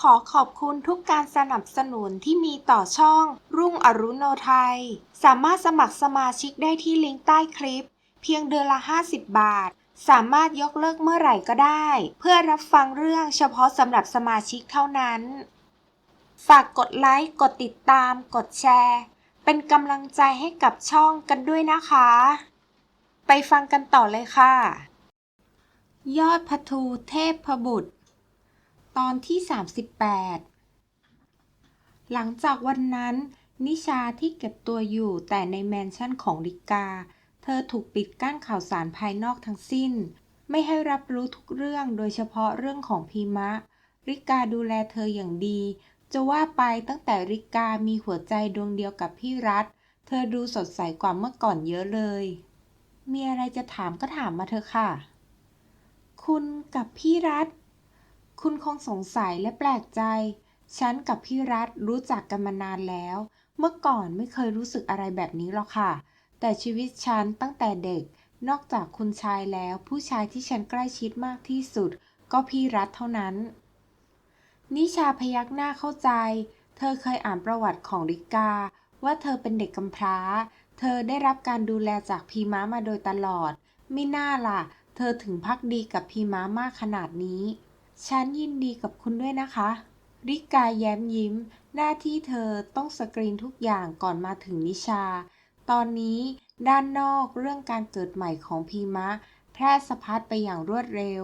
ขอขอบคุณทุกการสนับสนุนที่มีต่อช่อง รุ่งอรุณโนไทย สามารถสมัครสมาชิกได้ที่ลิงก์ใต้คลิป เพียงเดือนละ 50 บาท สามารถยกเลิกเมื่อไหร่ก็ได้ เพื่อรับฟังเรื่องเฉพาะสำหรับสมาชิกเท่านั้น ฝากกดไลค์ กดติดตาม กดแชร์ เป็นกำลังใจให้กับช่องกันด้วยนะคะ ไปฟังกันต่อเลยค่ะ ยอดพทูเทพพบุตร ตอนที่ 38 หลังจากวันนั้น นิชาที่เก็บตัวอยู่แต่ในแมนชั่นของริกา เธอถูกปิดกั้นข่าวสารภายนอกทั้งสิ้น ไม่ให้รับรู้ทุกเรื่องโดยเฉพาะเรื่องของพีมะ ริกาดูแลเธออย่างดี จะว่าไปตั้งแต่ริกามีหัวใจดวงเดียวกับพี่รัฐ เธอดูสดใสกว่าเมื่อก่อนเยอะเลย มีอะไรจะถามก็ถามมาเถอะค่ะ คุณกับพี่รัฐ คุณคงสงสัยและแปลกใจ ฉันกับพี่รัฐรู้จักกันมานานแล้ว เมื่อก่อนไม่เคยรู้สึกอะไรแบบนี้หรอกค่ะ แต่ชีวิตฉันตั้งแต่เด็ก นอกจากคุณชายแล้ว ผู้ชายที่ฉันใกล้ชิดมากที่สุด ก็พี่รัฐเท่านั้น นิชาพยักหน้าเข้าใจ เธอเคยอ่านประวัติของริกา ว่าเธอเป็นเด็กกำพร้า เธอได้รับการดูแลจากพีม้ามาโดยตลอด ไม่น่าล่ะ เธอถึงพักดีกับพีม้ามากขนาดนี้ ฉันยินดีกับคุณด้วยนะคะ ริกาแย้มยิ้ม หน้าที่เธอต้องสกรีนทุกอย่างก่อนมาถึงนิชา ตอนนี้ด้านนอกเรื่องการเกิดใหม่ของพีมะ แพร่สะพัดไปอย่างรวดเร็ว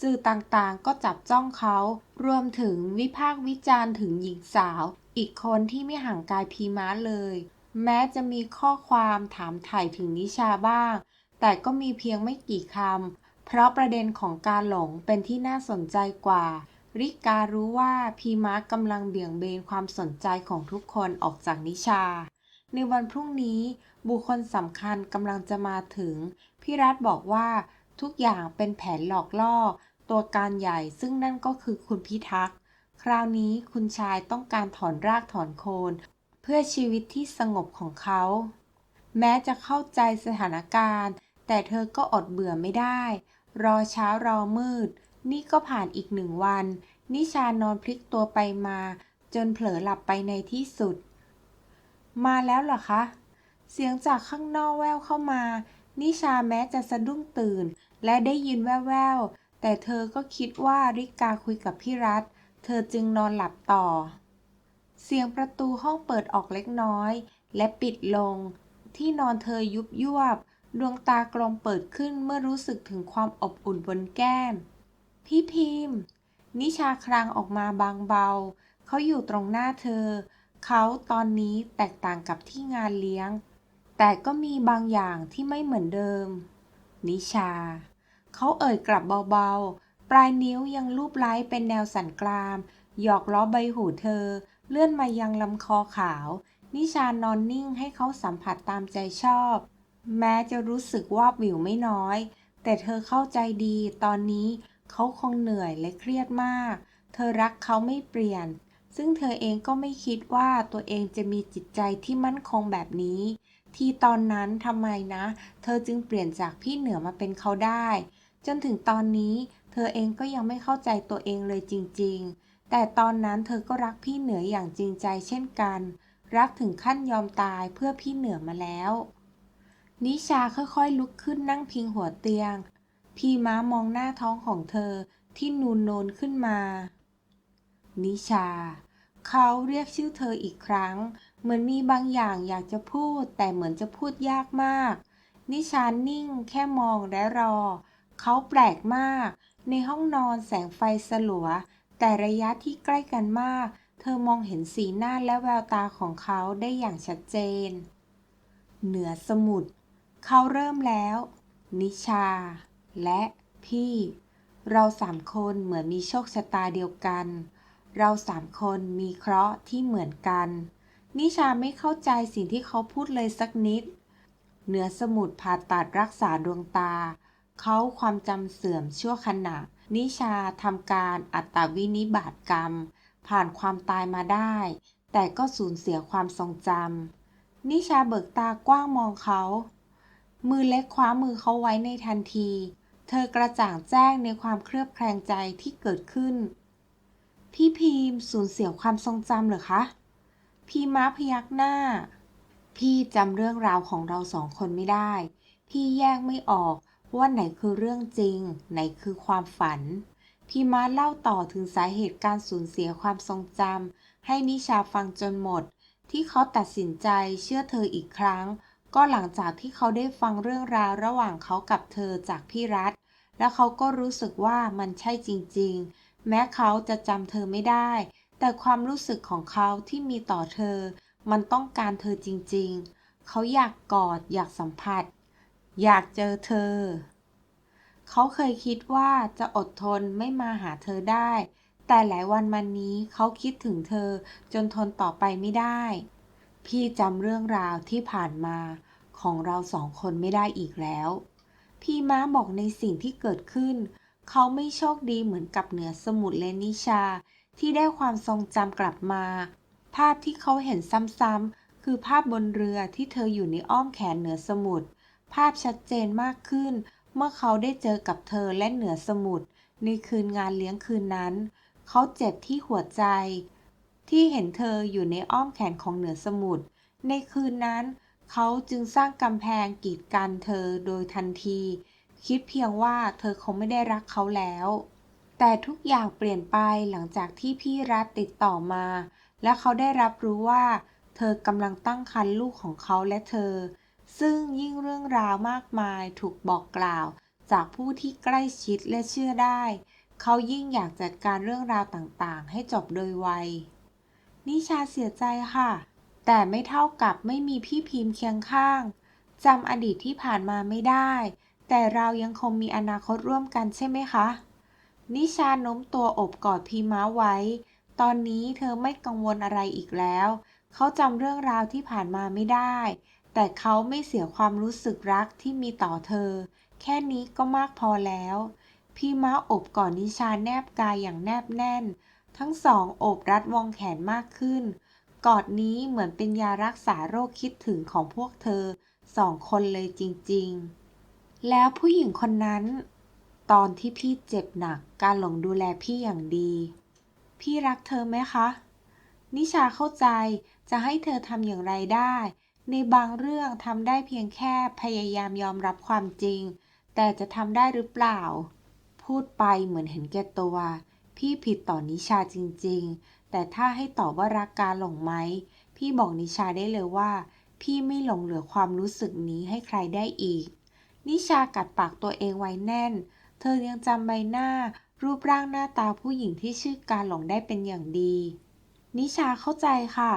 สื่อต่างๆก็จับจ้องเขา รวมถึงวิพากษ์วิจารณ์ถึงหญิงสาว อีกคนที่ไม่ห่างกายพีมะเลย แม้จะมีข้อความถามถ่ายถึงนิชาบ้าง แต่ก็มีเพียงไม่กี่คำ เพราะประเด็นของการหลงเป็นที่น่าสนใจกว่า ริการู้ว่าพีมะกำลังเบี่ยงเบนความสนใจของทุกคนออกจากนิชา ในวันพรุ่งนี้บุคคลสำคัญกำลังจะมาถึง พี่รัฐบอกว่าทุกอย่างเป็นแผนหลอกล่อ ตัวการใหญ่ซึ่งนั่นก็คือคุณพิทักษ์ คราวนี้คุณชายต้องการถอนรากถอนโคน เพื่อชีวิตที่สงบของเขา แม้จะเข้าใจสถานการณ์ แต่เธอก็อดเบื่อไม่ได้ รอเช้ารอมืด นี่ก็ผ่านอีกหนึ่งวัน นิชานอนพลิกตัวไปมา จนเผลอหลับไปในที่สุด มาแล้วเหรอคะ เสียงจากข้างนอกแว่วเข้ามา นิชาแม้จะสะดุ้งตื่น และได้ยินแววๆ แต่เธอก็คิดว่าริกาคุยกับพี่รัฐ เธอจึงนอนหลับต่อ เสียงประตูห้องเปิดออกเล็กน้อย และปิดลง ที่นอนเธอยุบยวบ ดวงตากลมเปิดขึ้นเมื่อรู้สึกถึงความอบอุ่นบนแก้ม พี่พิมพ์ นิชาครางออกมาบางเบา เขาอยู่ตรงหน้าเธอ เขาตอนนี้แตกต่างกับที่งานเลี้ยง แต่ก็มีบางอย่างที่ไม่เหมือนเดิม นิชา เขาเอ่ยกลับเบาๆ ปลายนิ้วยังลูบไล้เป็นแนวสันกราม หยอกล้อใบหูเธอ เลื่อนมายังลำคอขาว นิชานอนนิ่งให้เขาสัมผัสตามใจชอบ แม้จะรู้สึกว่าวิวไม่น้อย แต่เธอเข้าใจดี ตอนนี้เขาคงเหนื่อยและเครียดมาก เธอรักเขาไม่เปลี่ยน ซึ่งเธอเองก็ไม่คิดว่าตัวเองจะมีจิตใจที่มั่นคงแบบนี้ ที่ตอนนั้นทำไมนะ เธอจึงเปลี่ยนจากพี่เหนือมาเป็นเขาได้ จนถึงตอนนี้ เธอเองก็ยังไม่เข้าใจตัวเองเลยจริง ๆ แต่ตอนนั้นเธอก็รักพี่เหนืออย่างจริงใจเช่นกัน รักถึงขั้นยอมตายเพื่อพี่เหนือมาแล้ว นิชาค่อยๆลุกขึ้นนั่งพิงหัวเตียง พี่ม้ามองหน้าท้องของเธอที่นูนโนนขึ้นมา นิชา เขาเรียกชื่อเธออีกครั้ง เหมือนมีบางอย่างอยากจะพูด แต่เหมือนจะพูดยากมาก นิชานิ่งแค่มองและรอ เขาแปลกมาก ในห้องนอนแสงไฟสลัว แต่ระยะที่ใกล้กันมาก เธอมองเห็นสีหน้าและแววตาของเขาได้อย่างชัดเจน เหนือสมุทร เขาเริ่มแล้ว นิชา และพี่ เราสามคนเหมือนมีโชคชะตาเดียวกัน เราสามคนมีเคราะห์ที่เหมือนกัน นิชาไม่เข้าใจสิ่งที่เขาพูดเลยสักนิด เหนือสมุดผ่าตัดรักษาดวงตา เขาความจำเสื่อมชั่วขณะ นิชาทำการอัตวินิบาตกรรม ผ่านความตายมาได้ แต่ก็สูญเสียความทรงจำนิชาเบิกตากว้างมองเขา มือเล็กคว้ามือเขาไว้ในทันที เธอกระจ่างแจ้งในความเคลือบแคลงใจที่เกิดขึ้น พี่พิมสูญเสียความทรงจำเหรอคะ พี่ม้าพยักหน้า พี่จำเรื่องราวของเราสองคนไม่ได้ พี่แยกไม่ออกว่าไหนคือเรื่องจริง ไหนคือความฝัน พี่ม้าเล่าต่อถึงสาเหตุการสูญเสียความทรงจำให้นิชาฟังจนหมด ที่เขาตัดสินใจเชื่อเธออีกครั้ง ก็หลังจากที่เขาได้ฟังเรื่องราวระหว่างเขากับเธอจากพี่รัฐ แล้วเขาก็รู้สึกว่ามันใช่จริงๆ แม้เขาจะจำเธอไม่ได้ แต่ความรู้สึกของเขาที่มีต่อเธอ มันต้องการเธอจริงๆ เขาอยากกอดอยากสัมผัส อยากเจอเธอ เขาเคยคิดว่าจะอดทนไม่มาหาเธอได้ แต่หลายวันมานี้เขาคิดถึงเธอจนทนต่อไปไม่ได้ พี่จำเรื่องราวที่ผ่านมาของเราสองคนไม่ได้อีกแล้ว พี่ม้าบอกในสิ่งที่เกิดขึ้น เขาไม่โชคดีเหมือนกับเหนือสมุทรและนิชาที่ได้ความทรงจำกลับมา ภาพที่เขาเห็นซ้ำๆคือภาพบนเรือที่เธออยู่ในอ้อมแขนเหนือสมุทรภาพชัดเจนมากขึ้น เมื่อเขาได้เจอกับเธอและเหนือสมุทรในคืนงานเลี้ยงคืนนั้น เขาเจ็บที่หัวใจ ที่เห็นเธออยู่ในอ้อมแขนของเหนือสมุทรในคืนนั้น เขาจึงสร้างกำแพงกีดกันเธอโดยทันที คิดเพียงว่าเธอคงไม่ได้รักเขาแล้ว แต่ทุกอย่างเปลี่ยนไปหลังจากที่พี่รัฐติดต่อมา และเขาได้รับรู้ว่า เธอกำลังตั้งครรภ์ลูกของเขาและเธอ ซึ่งยิ่งเรื่องราวมากมายถูกบอกกล่าว จากผู้ที่ใกล้ชิดและเชื่อได้ เขายิ่งอยากจัดการเรื่องราวต่างๆ ให้จบโดยไว นิชาเสียใจค่ะ แต่ไม่เท่ากับไม่มีพี่พิมพ์เคียงข้างจำอดีตที่ผ่านมาไม่ได้ แต่เรายังคงมีอนาคตร่วมกันใช่ไหมคะ นิชาโน้มตัวโอบกอดพีม้าไว้ ตอนนี้เธอไม่กังวลอะไรอีกแล้ว เขาจำเรื่องราวที่ผ่านมาไม่ได้ แต่เขาไม่เสียความรู้สึกรักที่มีต่อเธอ แค่นี้ก็มากพอแล้ว พีม้าโอบกอดนิชาแนบกายอย่างแนบแน่น ทั้งสองโอบรัดวงแขนมากขึ้น กอดนี้เหมือนเป็นยารักษาโรคคิดถึงของพวกเธอสองคนเลยจริงๆ แล้วผู้หญิงคนนั้น ตอนที่พี่เจ็บหนักการหลงดูแลพี่อย่างดี พี่รักเธอไหมคะ นิชาเข้าใจจะให้เธอทำอย่างไรได้ ในบางเรื่องทำได้เพียงแค่พยายามยอมรับความจริง แต่จะทำได้หรือเปล่า พูดไปเหมือนเห็นแก่ตัว พี่ผิดต่อนิชาจริงๆ แต่ถ้าให้ตอบว่ารักการหลงไหม พี่บอกนิชาได้เลยว่า พี่ไม่หลงเหลือความรู้สึกนี้ให้ใครได้อีก นิชากัดปากตัวเองไว้แน่น เธอยังจำใบหน้า รูปร่างหน้าตาผู้หญิงที่ชื่อการหลงได้เป็นอย่างดี นิชาเข้าใจค่ะ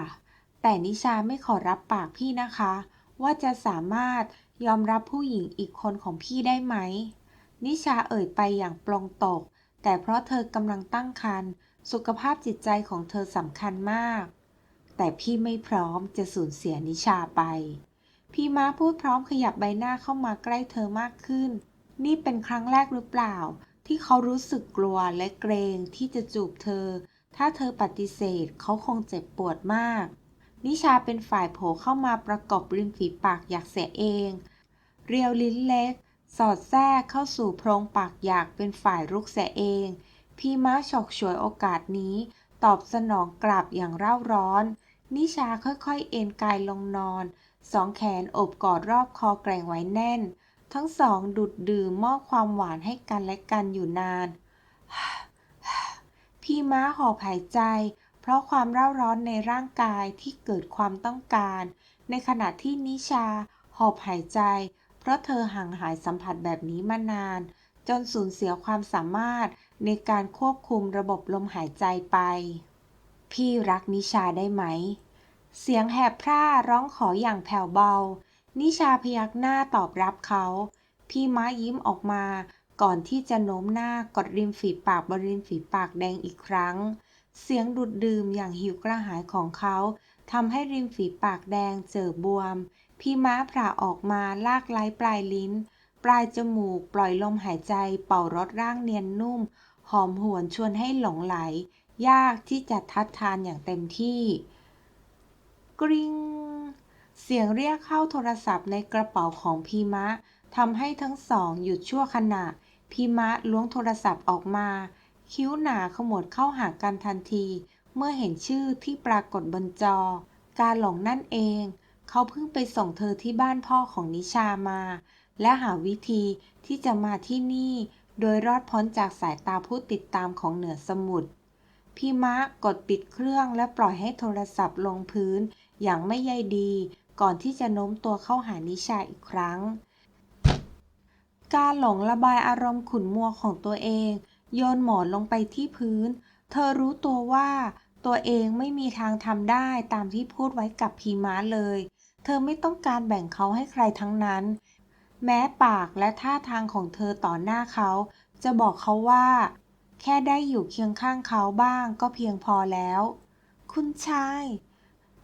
แต่นิชาไม่ขอรับปากพี่นะคะ ว่าจะสามารถยอมรับผู้หญิงอีกคนของพี่ได้ไหม นิชาเอ่ยไปอย่างปลงตก แต่เพราะเธอกำลังตั้งครรภ์สุขภาพจิตใจของเธอสำคัญมาก แต่พี่ไม่พร้อมจะสูญเสียนิชาไป พี่ม้าพูดพร้อมขยับใบหน้าเข้ามาใกล้เธอมากขึ้น นี่เป็นครั้งแรกหรือเปล่า ที่เขารู้สึกกลัวและเกรงที่จะจูบเธอ ถ้าเธอปฏิเสธเขาคงเจ็บปวดมาก นิชาเป็นฝ่ายโผล่เข้ามาประกบริมฝีปากอยากเสียเอง เรียวลิ้นเล็ก สอดแทรกเข้าสู่โพรงปากอยากเป็นฝ่ายรุกเสียเอง พี่ม้าฉกฉวยโอกาสนี้ ตอบสนองกลับอย่างเร่าร้อน นิชาค่อยๆ เอนกายลงนอน สองแขนโอบกอดรอบคอแกร่งไว้แน่น ทั้งสองดูดดื่มมอบความหวานให้กันและกันอยู่นาน พี่ม้าหอบหายใจ เพราะความเร่าร้อนในร่างกายที่เกิดความต้องการ ในขณะที่นิชาหอบหายใจ เพราะเธอห่างหายสัมผัสแบบนี้มานาน จนสูญเสียความสามารถในการควบคุมระบบลมหายใจไป พี่รักนิชาได้ไหม เสียงแหบพร่าร้องขออย่างแผ่วเบา นิชาพยักหน้าตอบรับเขา พี่ม้ายิ้มออกมาก่อนที่จะโน้มหน้ากดริมฝีปากบริมฝีปากแดงอีกครั้ง เสียงดูดดื่มอย่างหิวกระหายของเขาทำให้ริมฝีปากแดงเจอบวม พี่ม้าผ่าออกมาลากไล้ปลายลิ้น ปลายจมูก ปล่อยลมหายใจ เป่ารถร่างเนียนนุ่ม หอมหวนชวนให้หลงไหล ยากที่จะทัดทานอย่างเต็มที่ กริงเสียงเรียกเข้าโทรศัพท์ในกระเป๋าของพีมะทำให้ทั้งสองหยุดชั่วขณะ พีมะล้วงโทรศัพท์ออกมา คิ้วหนาขมวดเข้าหากันทันที เมื่อเห็นชื่อที่ปรากฏบนจอ การหลงนั่นเอง เขาเพิ่งไปส่งเธอที่บ้านพ่อของนิชามา และหาวิธีที่จะมาที่นี่ โดยรอดพ้นจากสายตาผู้ติดตามของเหนือสมุทรพี่มะกดปิดเครื่องและปล่อยให้โทรศัพท์ลงพื้น อย่างไม่ใยดี ก่อนที่จะโน้มตัวเข้าหานิชาอีกครั้ง การหลงระบายอารมณ์ขุ่นมัวของตัวเอง โยนหมอนลงไปที่พื้น เธอรู้ตัวว่าตัวเองไม่มีทางทำได้ตามที่พูดไว้กับพีม้าเลย เธอไม่ต้องการแบ่งเขาให้ใครทั้งนั้น แม้ปากและท่าทางของเธอต่อหน้าเขา จะบอกเขาว่า แค่ได้อยู่เคียงข้างเขาบ้างก็เพียงพอแล้ว คุณชาย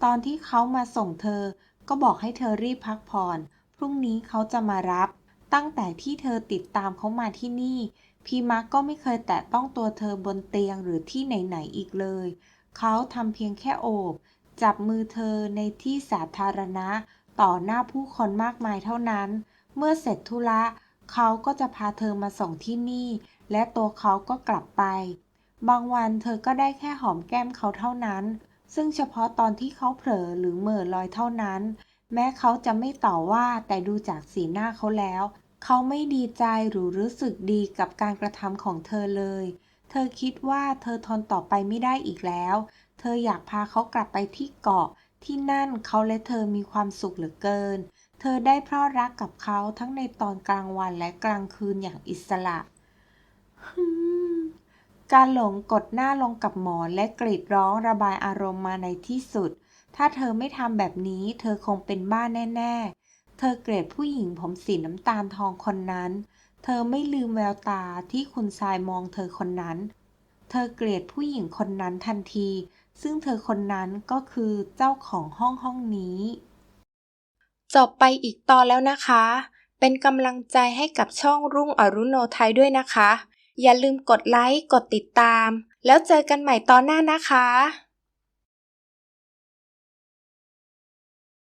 ตอนที่เขามาส่งเธอก็บอกให้เธอรีบพักผ่อน พรุ่งนี้เขาจะมารับ ตั้งแต่ที่เธอติดตามเขามาที่นี่ พีมาร์กก็ไม่เคยแตะต้องตัวเธอบนเตียงหรือที่ไหนๆอีกเลย เขาทำเพียงแค่โอบ จับมือเธอในที่สาธารณะ ต่อหน้าผู้คนมากมายเท่านั้น เมื่อเสร็จธุระ เขาก็จะพาเธอมาส่งที่นี่ และตัวเขาก็กลับไป บางวันเธอก็ได้แค่หอมแก้มเขาเท่านั้น ซึ่งเฉพาะตอนที่เขาเผลอหรือเหม่อลอยเท่านั้น แม้เขาจะไม่ต่อว่าแต่ดูจากสีหน้าเขาแล้ว เขาไม่ดีใจหรือรู้สึกดีกับการกระทำของเธอเลย เธอคิดว่าเธอทนต่อไปไม่ได้อีกแล้ว เธออยากพาเขากลับไปที่เกาะ ที่นั่นเขาและเธอมีความสุขเหลือเกิน เธอได้เพราะรักกับเขาทั้งในตอนกลางวันและกลางคืนอย่างอิสระการหลงกดหน้าลงกับหมอนและกรีดร้องระบายอารมณ์มาในที่สุด ถ้าเธอไม่ทำแบบนี้ เธอคงเป็นบ้าแน่ ๆ เธอเกลียดผู้หญิงผมสีน้ำตาลทองคนนั้น เธอไม่ลืมแววตาที่คุณชายมองเธอคนนั้น เธอเกลียดผู้หญิงคนนั้นทันที ซึ่งเธอคนนั้นก็คือเจ้าของห้องห้องนี้ จบไปอีกตอนแล้วนะคะ เป็นกำลังใจให้กับช่องรุ่งอรุโนไทยด้วยนะคะ อย่าลืมกดไลค์ กดติดตาม แล้วเจอกันใหม่ตอนหน้านะคะ